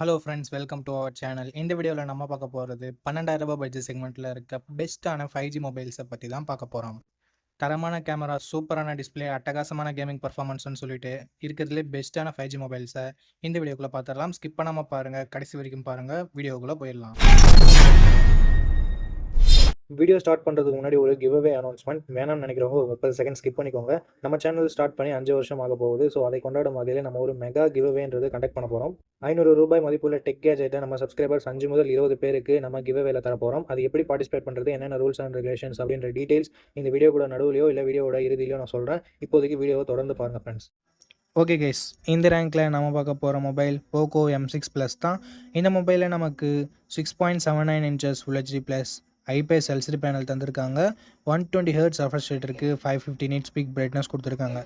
Hello friends welcome to our channel இந்த வீடியோவில் நம்ம பார்க்க போகிறது பன்னெண்டாயிரம் ரூபாய் பட்ஜெட் செக்மெண்ட்டில் இருக்க பெஸ்ட்டான ஃபைவ் ஜி மொபைல்ஸை பற்றி தான் பார்க்க போகிறோம் தரமான கேமரா சூப்பரான டிஸ்ப்ளே அட்டகாசமான கேமிங் பர்ஃபார்மன்ஸ்னு சொல்லிட்டு இருக்கிறதுலே பெஸ்ட்டான ஃபைவ் ஜி மொபைல்ஸை இந்த வீடியோக்குள்ளே பார்த்துடலாம். ஸ்கிப் பண்ணாமல் பாருங்கள் கடைசி வரைக்கும் பாருங்கள் வீடியோக்குள்ளே போயிடலாம். வீடியோ ஸ்டார்ட் பண்ணுறதுக்கு முன்னாடி ஒரு கிவ் அவே அனௌன்ஸ்மெண்ட் வேணாம்னு நினைக்கிறவங்க ஒரு முப்பது செகண்ட் ஸ்கிப் பண்ணிக்கோங்க. நம்ம சேனல் ஸ்டார்ட் பண்ணி அஞ்சு வருஷம் ஆக போகுது. ஸோ அதை கொண்டாடும் வகையில் நம்ம ஒரு மெகா கிவ் அவேன்றது கண்டக்ட் பண்ண போகிறோம் ஐநூறு ரூபாய் மதிப்புள்ள டெக் கேஜெட்டை நம்ம சப்ஸ்கிரைபர்ஸ் அஞ்சு முதல் இருபது பேருக்கு நம்ம கிவ் அவேல தர போகிறோம் அது எப்படி பார்ட்டிசிபேட் பண்ணுறது என்னென்ன ரூல்ஸ் அண்ட் ரெகுலேஷன்ஸ் அப்படின்ற டீடைல்ஸ் இந்த வீடியோ கூட நடுவுலையோ இல்லை வீடியோட இறுதியிலையோ நான் சொல்கிறேன் இப்போதைக்கு வீடியோவை தொடர்ந்து பாருங்கள் ஃப்ரெண்ட்ஸ் ஓகே கைஸ் இந்த ரேங்க்கில் நம்ம பார்க்க போகிற mobile Poco M six plus தான். இந்த மொபைலில் நமக்கு six point seven nine inches full HD plus IPS LCD panel தந்திருக்காங்க. One twenty hertz refresh rate இருக்குது five fifty nit speak brightness கொடுத்துருக்காங்க.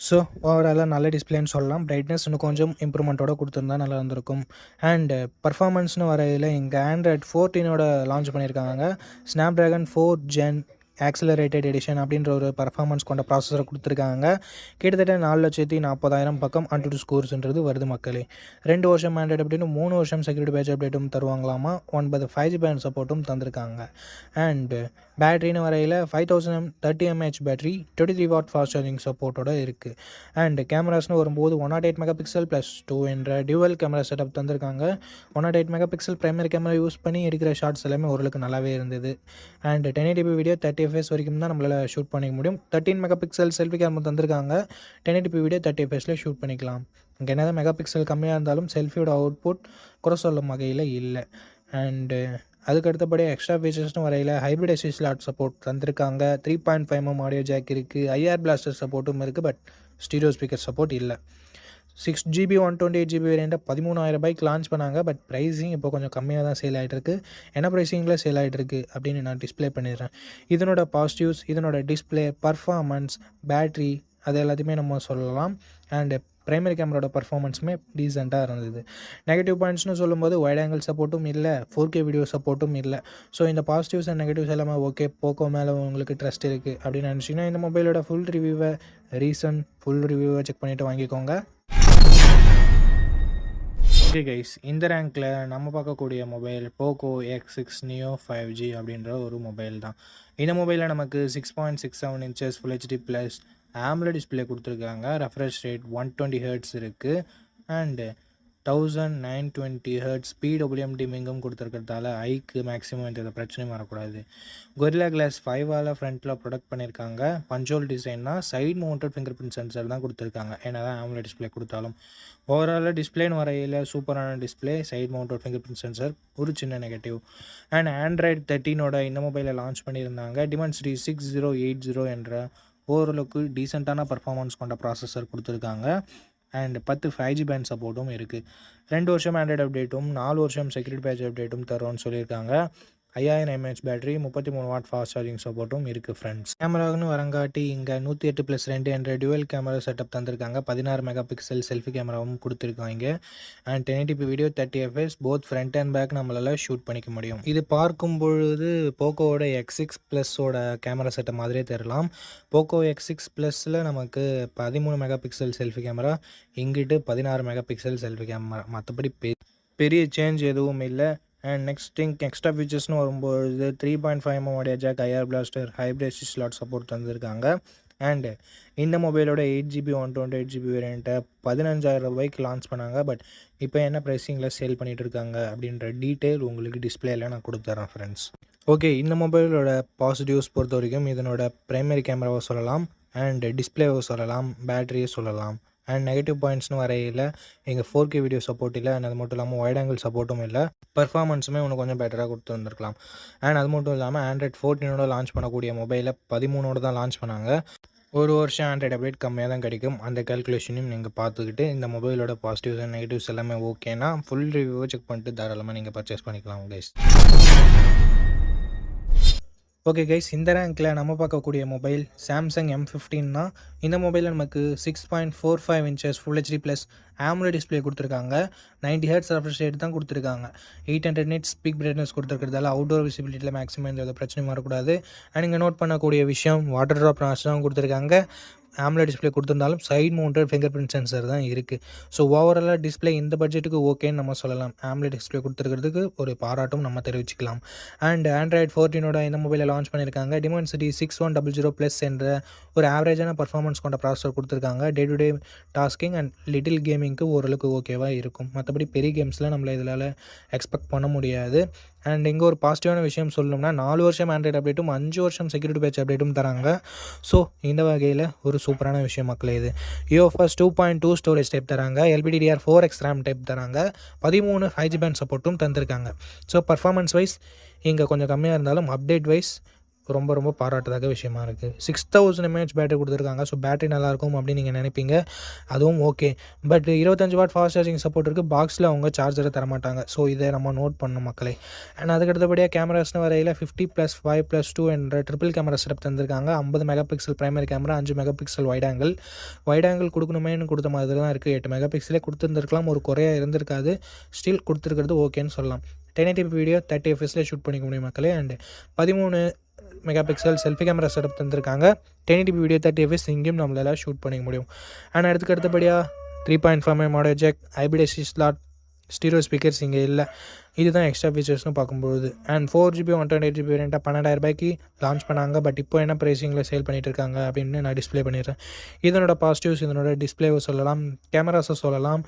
ஸோ ஓவராலாக நல்ல டிஸ்பிளேன்னு சொல்லலாம். பிரைட்னஸ் இன்னும் கொஞ்சம் இம்ப்ரூவ்மெண்ட்டோட கொடுத்துருந்தா நல்லா இருந்திருக்கும். அண்ட் பர்ஃபார்மன்ஸ்னு வரையில் இங்கே ஆண்ட்ராய்ட் ஃபோர்டீனோட லான்ச் பண்ணியிருக்காங்க Snapdragon four gen accelerated edition அப்படின்ற ஒரு பர்ஃபார்மன்ஸ் கொண்ட ப்ராசஸரை கொடுத்துருக்காங்க. கிட்டத்தட்ட நாலு லட்சத்தி நாற்பதாயிரம் பக்கம் அன்டு ஸ்கோர்ஸ்ன்றது வருது மக்களே. ரெண்டு வருஷம் ஆண்ட்ராய்டு அப்படின்னு மூணு வருஷம் செக்யூரிட்டி பேட்ச் அப்டேட்டும் தருவாங்களாமா? ஒன்பது ஃபைவ் ஜி பேண்ட் சப்போர்ட்டும் தந்திருக்காங்க. அண்டு பேட்டரின்னு வரையில் five thousand thirty mAh battery twenty three watt fast charging சப்போர்ட்டோட இருக்குது அண்ட் கேமராஸ்னு வரும்போது one nought eight mega pixel plus two என்ற டியூவல் கேமரா செட்டப் தந்திருக்காங்க. One nought eight mega pixel primary camera use பண்ணி எடுக்கிற ஷார்ட்ஸ் எல்லாமே ஓரளவுக்கு நல்லாவே இருந்தது. And ten eighty p video thirty fps வரைக்கும் தான் நம்மளால் ஷூட் பண்ணிக்க முடியும். Thirteen mega pixel selfie camera தந்திருக்காங்க டென் எயிட்டி வீடியோ தேர்ட்டி எஃப்எஸில் ஷூட் பண்ணிக்கலாம். இங்கே என்னதான் மெகா பிக்சல் கம்மியாக இருந்தாலும் செல்ஃபியோட அவுட்புட் குறை சொல்லும் வகையில் இல்லை. அண்டு அதுக்கு அடுத்தபடி எக்ஸ்ட்ரா ஃபீச்சர்ஸ்னு வரையில் ஹைப்ரிட் எஸ்சி ஸ்லாட் சப்போர்ட் தந்திருக்காங்க three point five M audio jack இருக்குது ஐஆர் பிளாஸ்டர் சப்போர்ட்டும் இருக்குது பட் ஸ்டீரியோ ஸ்பீக்கர் சப்போர்ட் இல்லை. Six GB one twenty eight GB வேரியண்ட்டை பதிமூணாயிரம் ரூபாய்க்கு லான்ச் பண்ணாங்க பட் ப்ரைஸிங் இப்போ கொஞ்சம் கம்மியாக தான் சேல் ஆகிட்டுருக்கு என்ன ப்ரைஸிங்கில் சேல் ஆகிட்டுருக்கு அப்படின்னு நான் டிஸ்ப்ளே பண்ணிடுறேன். இதனோட பாசிட்டிவ்ஸ் இதனோட டிஸ்ப்ளே பர்ஃபார்மன்ஸ் பேட்ரி அது எல்லாத்தையுமே நம்ம சொல்லலாம். அண்டு ப்ரைமரி கேமராவோட பர்ஃபார்மன்ஸுமே டீசெண்டாக இருந்தது. நெகட்டிவ் பாயிண்ட்ஸ்னு சொல்லும்போது வைட் ஆங்கிள் சப்போர்ட்டும் இல்லை ஃபோர் கே வீடியோ சப்போர்ட்டும் இல்லை. ஸோ இந்த பாசிட்டிவ்ஸ் அண்ட் நெகட்டிவ்ஸ் எல்லாமே ஓகே போக்கோ மேலே உங்களுக்கு ட்ரஸ்ட் இருக்குது அப்படின்னு நினச்சிங்கன்னா இந்த மொபைலோட ஃபுல் ரிவ்யூவை ரீசன் ஃபுல் ரிவ்யூவை செக் பண்ணிவிட்டு வாங்கிக்கோங்க. ஓகே கைஸ் இந்த ரேங்க்கில் நம்ம பார்க்கக்கூடிய mobile Poco X six Neo five G அப்படின்ற ஒரு மொபைல் தான். இந்த மொபைலில் நமக்கு six point six seven inches full HD plus AMOLED display கொடுத்துருக்காங்க. Refresh rate one twenty hertz இருக்குது and thousand nine twenty hertz PWM டிமிங்கும் கொடுத்துருக்கிறதால ஐக்கு மேக்ஸிமம் எந்த பிரச்சனையும் வரக்கூடாது. கொரிலா கிளாஸ் ஃபைவால் ஃப்ரண்ட்டில் ப்ரொடக்ட் பண்ணியிருக்காங்க பஞ்சோல் டிசைன்னா side mounted fingerprint sensor தான் கொடுத்துருக்காங்க. ஏன்னா தான் ஆம்லெட் டிஸ்பிளே கொடுத்தாலும். ஓவராலாக டிஸ்பிளேன்னு வரையில் சூப்பரான display side mounted fingerprint sensor ஒரு சின்ன நெகட்டிவ் அண்ட் ஆண்ட்ராய்டு தேர்ட்டினோட இந்த மொபைலை லான்ச் பண்ணியிருந்தாங்க. Dimensity six zero eight zero என்ற ஓரளவுக்கு டீசெண்டான பர்ஃபார்மன்ஸ் கொண்ட ப்ராசஸர் கொடுத்துருக்காங்க. அண்ட் பத்து ஃபைவ் ஜி பேண்ட் சப்போர்ட்டும் இருக்குது ரெண்டு வருஷம் ஆண்ட்ராய்டு அப்டேட்டும் நாலு வருஷம் செக்யூரிட்டி பேட்ச் அப்டேட்டும் தரோன்னு சொல்லியிருக்காங்க. ஐயாயிரம் எம்ஏஹெச் பேட்டரி முப்பத்தி மூணு வாட் ஃபாஸ்ட் சார்ஜிங் சப்போர்ட்டும் இருக்குது ஃப்ரெண்ட்ஸ் கேமராவுக்குன்னு வரங்காட்டி இங்கே நூற்றி எட்டு ப்ளஸ் ரெண்டு என்ற டுவெல் கேமரா செட்டப் தந்திருக்காங்க. பதினாறு மெகா பிக்சல் செல்ஃபி கேமராவும் கொடுத்துருக்காங்க and ten eighty video thirty fps both front and back நம்மளால் ஷூட் பண்ணிக்க முடியும். இது பார்க்கும் பொழுது போக்கோவோட எக்ஸ் சிக்ஸ் ப்ளஸோட கேமரா செட்டப் மாதிரியே தெரியலாம் போக்கோ எக்ஸ் சிக்ஸ் ப்ளஸில் நமக்கு பதிமூணு மெகா பிக்சல் செல்ஃபி கேமரா இங்கிட்டு பதினாறு மெகா பிக்சல் செல்ஃபி கேமரா மற்றபடி பெ பெரிய சேஞ்ச் எதுவும் இல்லை. அண்ட் நெக்ஸ்ட் திங் எக்ஸ்ட்ரா ஃபீச்சர்ஸ்னு வரும்போது த்ரீ பாயிண்ட் ஃபைவ் எம்எம் உடைய jack IR blaster hybrid slot support தந்திருக்காங்க. அண்டு இந்த மொபைலோட eight GB one twenty eight GB வேரியண்ட்டை பதினஞ்சாயிரம் ரூபாய்க்கு லான்ச் பண்ணாங்க. பட் இப்போ என்ன ப்ரைஸிங்கில் சேல் பண்ணிகிட்டு இருக்காங்க அப்படின்ற டீட்டெயில் உங்களுக்கு டிஸ்பிளேல நான் கொடுத்துட்றேன் ஃப்ரெண்ட்ஸ் ஓகே இந்த மொபைலோட பாசிட்டிவ்ஸ் பொறுத்த வரைக்கும் இதனோட ப்ரைமரி கேமராவை சொல்லலாம். அண்ட் டிஸ்பிளேவை சொல்லலாம். பேட்டரியை சொல்லலாம். அண்ட் நெகட்டிவ் பாயிண்ட்ஸ்னு வரையில் எங்கள் ஃபோர் கே வீடியோ சப்போர்ட் இல்லை. அண்ட் அது மட்டும் இல்லாமல் ஒயிட் ஆங்கிள் சப்போர்ட்டும் இல்லை. பர்ஃபார்மன்ஸுமே இன்னும் கொஞ்சம் பெட்டராக கொடுத்து வந்திருக்கலாம் அண்ட் அது மட்டும் இல்லாமல் ஆண்ட்ராய்ட் ஃபோர்டீனோட லான்ச் பண்ணக்கூடிய மொபைலை பதிமூணோட தான் லான்ச் பண்ணாங்க. ஒரு வருஷம் ஆண்ட்ராய்டு அப்டேட் கம்மியாக தான் கிடைக்கும். அந்த கேல்குலேஷனையும் நீங்கள் பார்த்துக்கிட்டு இந்த மொபைலோட பாசிட்டிவ்ஸ் அண்ட் நெகட்டிவ்ஸ் எல்லாமே ஓகேனா ஃபுல் ரிவ்யூவை செக் பண்ணிட்டு தாராளமாக நீங்கள் பர்ச்சேஸ் பண்ணிக்கலாம் கைஸ் ஓகே கைஸ் இந்த ரேங்க்கில் நம்ம பார்க்கக்கூடிய மொபைல் சாம்சங் எம் ஃபிஃப்டீன்னா இந்த மொபைலில் நமக்கு six point four five inches full HD plus AMOLED display கொடுத்துருக்காங்க. நைன்டி ஹேர்ட்ஸ் ரெஃப்ரெஷ் ரேட் தான் கொடுத்துருக்காங்க. Eight hundred nit speak brightness கொடுத்துருக்கிறதால outdoor விசிபிலிட்டியில் மேக்ஸிமம் எந்த பிரச்சனையும் வரக்கூடாது. அண்ட் இங்கே நோட் பண்ணக்கூடிய விஷயம் வாட்டர் ட்ராப் நாச் தான் கொடுத்துருக்காங்க. ஆம்லெட் டிஸ்ப்ளே கொடுத்துருந்தாலும் side mounted fingerprint sensor தான் இருக்குது ஸோ ஓவராலாக டிஸ்ப்ளே இந்த பட்ஜெட்டுக்கு ஓகேன்னு நம்ம சொல்லலாம். ஆம்லெட் டிஸ்ப்ளே கொடுத்துருக்கிறதுக்கு ஒரு பாராட்டும் நம்ம தெரிவிச்சுக்கலாம். அண்ட் ஆண்ட்ராய்ட் ஃபோர்டீனோட இந்த மொபைலை லான்ச் பண்ணியிருக்காங்க. Dimensity six one double zero plus என்ற ஒரு ஆவரேஜான பர்ஃபார்மன்ஸ் கொண்ட ப்ராசஸர் கொடுத்துருக்காங்க. Day to day tasking and little கேமிங்க்கு ஓரளவுக்கு ஓகேவாக இருக்கும். மற்றபடி பெரிய கேம்ஸ்லாம் நம்மளை இதனால் எக்ஸ்பெக்ட் பண்ண முடியாது. அண்ட் இங்கே ஒரு பாசிட்டிவான விஷயம் சொல்லணும்னா நாலு வருஷம் ஆண்ட்ராய்டு அப்டேட்டும் அஞ்சு வருஷம் செக்யூரிட்டி பேட்ச் அப்டேட்டும் தராங்க. ஸோ இந்த வகையில் ஒரு சூப்பரான விஷயம் மக்களே இது. UFS two point two storage type தராங்க. LPDDR four X RAM type தராங்க. பதிமூணு ஃபைவ் ஜி பேண்ட் சப்போர்ட்டும் தந்திருக்காங்க. ஸோ பர்ஃபார்மன்ஸ் வைஸ் இங்கே கொஞ்சம் கம்மியாக இருந்தாலும் அப்டேட் வைஸ் ரொம்ப ரொம்ப பாராட்டத்தக்க விஷயமா இருக்குது சிக்ஸ் தௌசண்ட் எம்ஏஹெச் பேட்டரி கொடுத்துருக்காங்க. ஸோ பேட்டரி நல்லாயிருக்கும் அப்படின்னு நீங்கள் நினைப்பீங்க. அதுவும் ஓகே பட் இருபத்தஞ்சு வாட் ஃபாஸ்ட் சார்ஜிங் சப்போர்ட் இருக்குது பாக்ஸில் அவங்க சார்ஜரை தரமாட்டாங்க. ஸோ இதை நம்ம நோட் பண்ணணும் மக்களே. அண்ட் அதுக்கடுத்தபடியாக கேமராஸ்னு வரையில் fifty plus five plus two என்ற ட்ரிபிள் கேமரா செட்டப் தந்திருக்காங்க. ஐம்பது மெகா பிக்சல் ப்ரைமரி கேமரா அஞ்சு mega pixel wide angle wide angle கொடுக்கணுமேனு கொடுத்த மாதிரி தான் இருக்குது எட்டு மெகா பிக்சலே கொடுத்துருந்துருக்கலாம். ஒரு குறையாக இருந்திருக்காது. ஸ்டில் கொடுத்துருக்கிறது ஓகேன்னு சொல்லலாம். டென் எயிட்டி வீடியோ தேர்ட்டி எஃப்எஸ்ல ஷூட் பண்ணிக்க முடியும் மக்களே. அண்ட் பதிமூணு mega pixel selfie camera setup தந்திருக்காங்க. Ten eighty video thirty fps இங்கேயும் நம்மளால ஷூட் பண்ணிக்க முடியும். ஆனால் அடுத்துக்கு அடுத்தபடியாக three point five model jack ஐபிடிஎஸ்சி slot stereo speakers இங்கே இல்லை. இதுதான் எக்ஸ்ட்ரா ஃபீச்சர்ஸ்னு பார்க்கும்போது and four GB one twenty eight GB வேரியண்ட்டாக பன்னெண்டாயிரம் ரூபாய்க்கு லான்ச் பண்ணாங்க. பட் இப்போ என்ன ப்ரைஸிங்கில் சேல் பண்ணிட்டு இருக்காங்க அப்படின்னு நான் டிஸ்ப்ளே பண்ணிடுறேன். இதனோட பாசிட்டிவ்ஸ் இதனோட டிஸ்பிளேவை சொல்லலாம் கேமராஸை சொல்லலாம்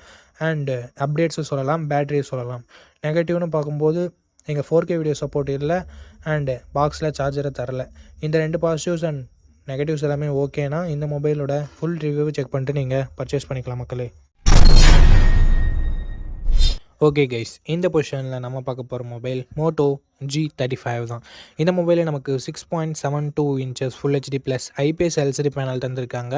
அண்ட் அப்டேட்ஸை சொல்லலாம் பேட்டரியை சொல்லலாம். நெகட்டிவ்னு பார்க்கும்போது எங்கள் ஃபோர் கே வீடியோ சப்போர்ட் இல்லை அண்டு பாக்ஸில் சார்ஜரை தரல. இந்த ரெண்டு பாசிட்டிவ்ஸ் அண்ட் நெகட்டிவ்ஸ் எல்லாமே ஓகேனா இந்த மொபைலோட ஃபுல் ரிவ்யூ செக் பண்ணிட்டு நீங்கள் பர்ச்சேஸ் பண்ணிக்கலாம் மக்களே. ஓகே கைஸ் இந்த பொசிஷனில் நம்ம பார்க்க போகிற mobile Moto G thirty five தான். இந்த மொபைலில் நமக்கு six point seven two inches full HD plus IPS LCD panel தந்திருக்காங்க.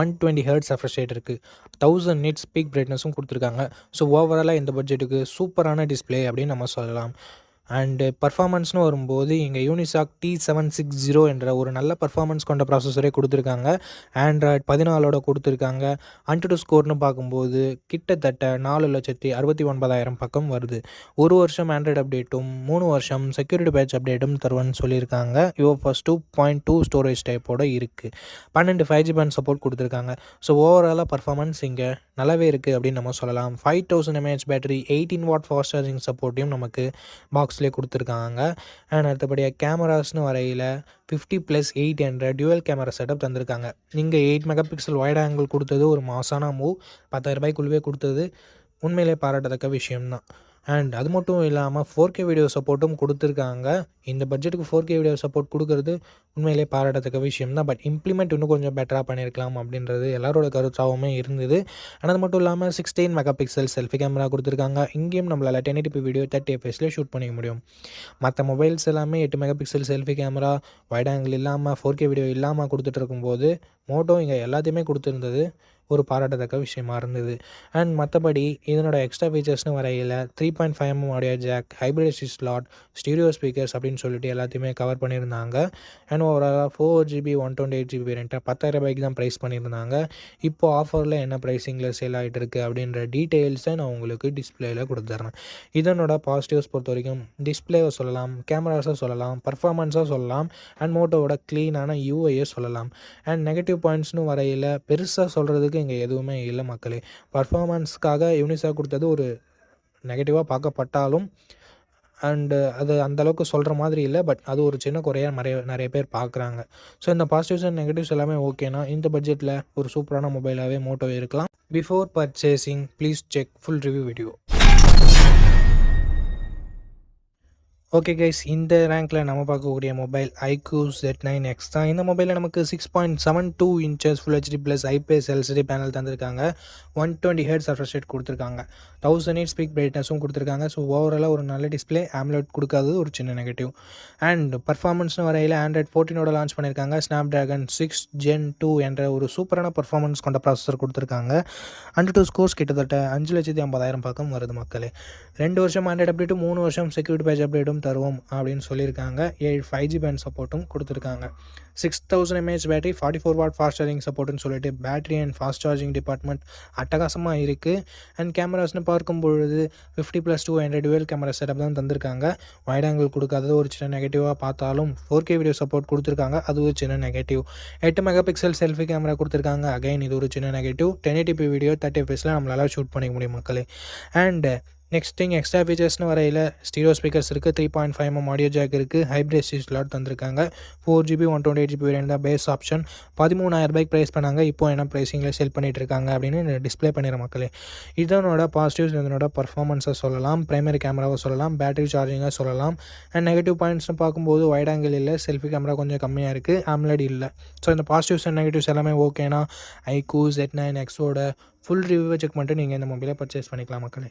One twenty hertz refresh rate இருக்குது தௌசண்ட் நிட்ஸ் ஸ்பீக் பிரைட்னஸும் கொடுத்துருக்காங்க. ஸோ ஓவராலாக இந்த பட்ஜெட்டுக்கு சூப்பரான டிஸ்பிளே அப்படின்னு நம்ம சொல்லலாம். அண்டு பர்ஃபாமன்ஸ்னு வரும்போது இங்கே Unisoc T seven six zero என்ற ஒரு நல்ல பர்ஃபாமன்ஸ் கொண்ட ப்ராசஸரே கொடுத்துருக்காங்க. ஆண்ட்ராய்ட் பதினாலோட கொடுத்துருக்காங்க. அன்டு ஸ்கோர்னு பார்க்கும்போது கிட்டத்தட்ட நாலு லட்சத்தி அறுபத்தி ஒன்பதாயிரம் பக்கம் வருது. ஒரு வருஷம் ஆண்ட்ராய்டு அப்டேட்டும் மூணு வருஷம் செக்யூரிட்டி பேட்ச் அப்டேட்டும் தருவேன்னு சொல்லியிருக்காங்க. UFS two point two storage டைப்போட இருக்குது பன்னெண்டு ஃபைவ் ஜி பேண்ட் சப்போர்ட் கொடுத்துருக்காங்க. ஸோ ஓவராலாக பர்ஃபார்மன்ஸ் இங்கே நல்லாவே இருக்குது அப்படின்னு நம்ம சொல்லலாம். Five thousand mAh battery eighteen watt fast charging சப்போர்ட்டையும் நமக்கு பாக்ஸ்லேயே கொடுத்துருக்காங்க. அண்ட் அடுத்தபடியாக கேமராஸ்னு வரையில் ஃபிஃப்டி ப்ளஸ் எயிட் என்ற டியூவல் கேமரா செட்டப் தந்திருக்காங்க. இங்கே eight mega pixel wide angle கொடுத்தது ஒரு மாசான மூவ் பத்தாயிரம் ரூபாய்க்குள்ளவே கொடுத்தது. உண்மையிலே பாராட்டத்தக்க விஷயம்தான். அண்ட் அது மட்டும் இல்லாமல் ஃபோர் கே வீடியோ சப்போர்ட்டும் கொடுத்துருக்காங்க. இந்த பட்ஜெட்டுக்கு ஃபோர் கே வீடியோ சப்போர்ட் கொடுக்கறது உண்மையிலே பாராட்டத்தக்க விஷயம் தான். பட் இம்ப்ளிமெண்ட் இன்னும் கொஞ்சம் பெட்டராக பண்ணியிருக்கலாம் அப்படின்றது எல்லாரோட கருத்தாகவுமே இருந்தது. ஆனால் அது மட்டும் இல்லாமல் sixteen mega pixel selfie camera கொடுத்துருக்காங்க. இங்கேயும் நம்மளால் டென் எயிட்டி வீடியோ தேர்ட்டி எஃப்எஸ்லேயே ஷூட் பண்ணிக்க முடியும். மற்ற மொபைல்ஸ் எல்லாமே எட்டு mega pixel selfie camera wide angle இல்லாமல் ஃபோர் கே வீடியோ இல்லாமல் கொடுத்துட்டு இருக்கும்போது மோட்டோ இங்கே எல்லாத்தையுமே கொடுத்துருந்தது. ஒரு பாராட்டத்தக்க விஷயமா இருந்தது. அண்ட் மற்றபடி இதனோட எக்ஸ்ட்ரா ஃபீச்சர்ஸ்னு வரையில் three point five M audio jack hybrid slot stereo speakers அப்படின்னு சொல்லிட்டு எல்லாத்தையுமே கவர் பண்ணியிருந்தாங்க. அண்ட் ஓவராலாக four GB one twenty eight GB வேரியண்ட்டை பத்தாயிரம் ரூபாய்க்கு தான் ப்ரைஸ் பண்ணியிருந்தாங்க. இப்போ ஆஃபரில் என்ன ப்ரைஸிங்கில் சேல் ஆகிட்டு இருக்கு அப்படின்ற டீட்டெயில்ஸை நான் உங்களுக்கு டிஸ்பிளேயில் கொடுத்துட்றேன் இதனோட பாசிட்டிவ்ஸ் பொறுத்த வரைக்கும் டிஸ்பிளேவை சொல்லலாம் கேமராஸை சொல்லலாம் பர்ஃபார்மன்ஸாக சொல்லலாம் அண்ட் மோட்டோவோட க்ளீனான யூஐயை சொல்லலாம். அண்ட் நெகட்டிவ் பாயிண்ட்ஸ்னு வரையில் பெருசாக சொல்கிறதுக்கு இங்கே எதுவுமே இல்லை மக்களே. பர்ஃபார்மன்ஸ்க்காக யூனிசா கொடுத்தது ஒரு நெகட்டிவாக பார்க்கப்பட்டாலும் அண்டு அது அந்தளவுக்கு சொல்கிற மாதிரி இல்லை பட் அது ஒரு சின்ன குறையாக நிறைய நிறைய பேர் பார்க்குறாங்க. ஸோ இந்த பாசிட்டிவ்ஸ் அண்ட் நெகட்டிவ்ஸ் எல்லாமே ஓகேனா இந்த பட்ஜெட்டில் ஒரு சூப்பரான மொபைலாகவே மோட்டோ இருக்கலாம். Before purchasing please check full review video okay guys இந்த ரேங்க்கில் நம்ம பார்க்கக்கூடிய mobile iQOO Z nine X தான். இந்த மொபைலில் நமக்கு six point seven two inches full HD plus IPS LCD panel தந்திருக்காங்க. One twenty hertz refresh rate கொடுத்துருக்காங்க. தௌசண்ட் எயிட் ஸ்பீக் பிரைட்னஸும் கொடுத்துருக்காங்க. ஸோ ஓவராலாக ஒரு நல்ல டிஸ்பிளே ஆம்லெட் கொடுக்காதது ஒரு சின்ன நெகட்டிவ் அண்ட் பர்ஃபார்மன்ஸ்னு வரையில் ஆண்ட்ராய்ட் ஃபோர்டீனோட லான்ச் பண்ணியிருக்காங்க Snapdragon six gen two என்ற ஒரு சூப்பரான பர்ஃபார்மன்ஸ் கொண்ட ப்ராசஸர் கொடுத்துருக்காங்க. அண்ட் டூ ஸ்கோர்ஸ் கிட்டத்தட்ட அஞ்சு லட்சத்தி ஐம்பதாயிரம் பக்கம் வருது மக்களே. ரெண்டு வருஷம் ஆண்ட்ராய்ட் அப்டேட்டும் மூணு வருஷம் செக்யூரிட்டி பேஜ் அப்டேட்டும் தருவோம் அப்படின்னு சொல்லியிருக்காங்க. ஏழு ஃபைவ் ஜி பேண்ட் சப்போர்ட்டும் கொடுத்துருக்காங்க. Six thousand mAh battery forty four watt fast charging சப்போர்ட்னு சொல்லிட்டு battery and fast charging department அட்டகாசமாக இருக்குது அண்ட் கேமராஸ்னு பார்க்கும் பொழுது fifty plus two hundred dual camera setup தான் தந்திருக்காங்க. வைட் ஆங்கிள் கொடுக்காதது ஒரு சின்ன நெகட்டிவாக பார்த்தாலும் ஃபோர் கே வீடியோ சப்போர்ட் கொடுத்துருக்காங்க. அது ஒரு சின்ன நெகட்டிவ் எட்டு மெகா பிக்சல் செல்ஃபி கேமரா கொடுத்துருக்காங்க. அகைன் இது ஒரு சின்ன negative ten eighty P video thirty எஃப்எஸில் நம்மளால் ஷூட் பண்ணிக்க முடியும் மக்களே. அண்ட் நெக்ஸ்ட் திங் எக்ஸ்ட்ரா ஃபீச்சர்ஸ்னு வரையில் ஸ்டீரியோ ஸ்பீக்கர்ஸ் இருக்குது three point five M audio jack இருக்குது ஹைப்ரிட் ஸ்லாட் தந்திருக்காங்க. Four GB one twenty eight GB variant தான் பேஸ் ஆப்ஷன் பதிமூணாயிரம் ரூபாய்க்கு ப்ரைஸ் பண்ணாங்க இப்போ என்ன ப்ரைஸிங்கில் செல் பண்ணிட்டு இருக்காங்க அப்படின்னு டிஸ்ப்ளே பண்ணிடுற மக்களே. இதனோட பாசிட்டிவ்ஸ் இதனோட பர்ஃபார்மன்ஸை சொல்லலாம் பிரைமரி கேமராவை சொல்லலாம் பேட்டரி சார்ஜிங்காக சொல்லலாம். அண்ட் நெகட்டிவ் பாயிண்ட்ஸ்னு பார்க்கும்போது வைட் ஆங்கிள் இல்லை செல்ஃபி கேமரா கொஞ்சம் கம்மியாக இருக்குது ஆம்லெட் இல்லை. ஸோ இந்த பாசிட்டிவ்ஸ் அண்ட் நெகட்டிவ்ஸ் எல்லாமே ஓகேனா ஐக்கூ ஜெட் நைன் எக்ஸோட ஃபுல் ரிவ்யூவை செக் பண்ணிட்டு நீங்கள் இந்த மொபைலை பர்ச்சேஸ் பண்ணிக்கலாம் மக்களே.